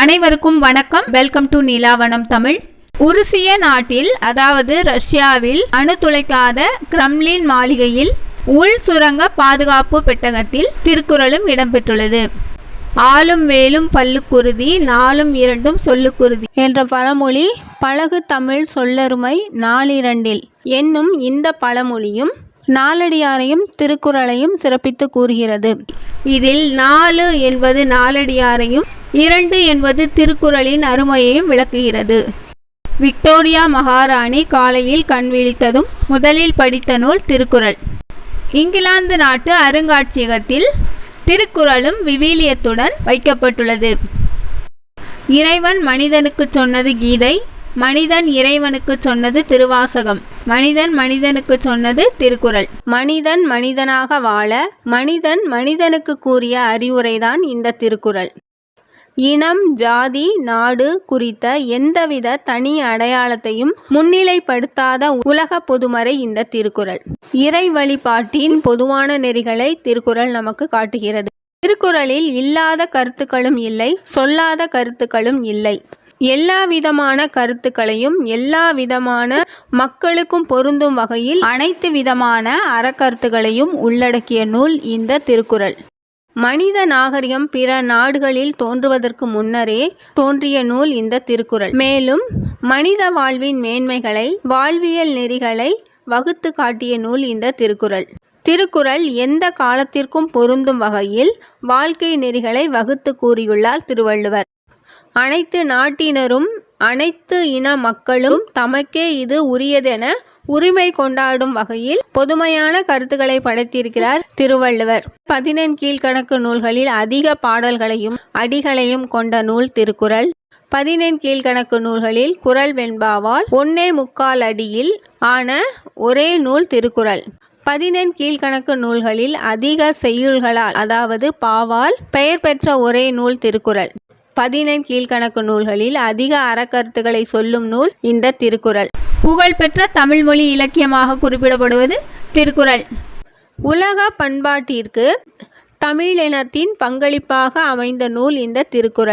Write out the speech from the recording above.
அனைவருக்கும் வணக்கம். Welcome to Neelavanam Tamil. உருசிய நாட்டில் அதாவது ரஷ்யாவில் அணு துளைக்காத கிரம்லின் மாளிகையில் உள் சுரங்க பாதுகாப்பு பெட்டகத்தில் திருக்குறளும் இடம்பெற்றுள்ளது. ஆளும் வேலும் பல்லுக்குருதி நாளும் இரண்டும் சொல்லுக்குருதி என்ற பழமொழி பழகு தமிழ் சொல்லருமை நாளிரண்டில். என்னும் இந்த பழமொழியும் நாலடியாரையும் திருக்குறளையும் சிறப்பித்து கூறுகிறது. இதில் நாலு என்பது நாலடியாரையும் இரண்டு என்பது திருக்குறளின் அருமையையும் விளக்குகிறது. விக்டோரியா மகாராணி காலையில் கண் விழித்ததும் முதலில் படித்த நூல் திருக்குறள். இங்கிலாந்து நாட்டு அருங்காட்சியகத்தில் திருக்குறளும் விவிலியத்துடன் வைக்கப்பட்டுள்ளது. இறைவன் மனிதனுக்கு சொன்னது கீதை மனிதன் இறைவனுக்கு சொன்னது திருவாசகம். மனிதன் மனிதனுக்கு சொன்னது திருக்குறள். மனிதன் மனிதனாக வாழ மனிதன் மனிதனுக்கு கூறிய அறிவுரைதான் இந்த திருக்குறள். இனம் ஜாதி நாடு குறித்த எந்தவித தனி அடையாளத்தையும் முன்னிலைப்படுத்தாத உலக பொதுமறை இந்த திருக்குறள். இறை வழிபாட்டின் பொதுவான நெறிகளை திருக்குறள் நமக்கு காட்டுகிறது. திருக்குறளில் இல்லாத கருத்துக்களும் இல்லை சொல்லாத கருத்துக்களும் இல்லை. எல்லா விதமான கருத்துக்களையும் எல்லா விதமான மக்களுக்கும் பொருந்தும் வகையில் அனைத்து விதமான அறக்கருத்துகளையும் உள்ளடக்கிய நூல் இந்த திருக்குறள். மனித நாகரிகம் பிற நாடுகளில் தோன்றுவதற்கு முன்னரே தோன்றிய நூல் இந்த திருக்குறள். மேலும் மனித வாழ்வின் மேன்மைகளை வாழ்வியல் நெறிகளை வகுத்து காட்டிய நூல் இந்த திருக்குறள். திருக்குறள் எந்த காலத்திற்கும் பொருந்தும் வகையில் வாழ்க்கை நெறிகளை வகுத்து கூறியுள்ளார் திருவள்ளுவர். அனைத்து நாட்டினரும் அனைத்து இன மக்களும் தமக்கே இது உரியதென உரிமை கொண்டாடும் வகையில் பொதுமையான கருத்துக்களை படைத்திருக்கிறார் திருவள்ளுவர். பதினெண் கீழ்கணக்கு நூல்களில் அதிக பாடல்களையும் அடிகளையும் கொண்ட நூல் திருக்குறள். பதினெண் கீழ்கணக்கு நூல்களில் குறள் வெண்பாவால் ஒன்னே முக்கால் அடியில் ஆன ஒரே நூல் திருக்குறள். பதினெண் கீழ்கணக்கு நூல்களில் அதிக செய்யுள்களால் அதாவது பாவால் பெயர் பெற்ற ஒரே நூல் திருக்குறள். பதினெண் கீழ்கணக்கு நூல்களில் அதிக அறக்கருத்துக்களை சொல்லும் நூல் இந்த திருக்குறள். புகழ்பெற்ற தமிழ்மொழி இலக்கியமாக குறிப்பிடப்படுவது திருக்குறள். உலக பண்பாட்டிற்கு தமிழினத்தின் பங்களிப்பாக அமைந்த நூல் இந்த திருக்குறள்.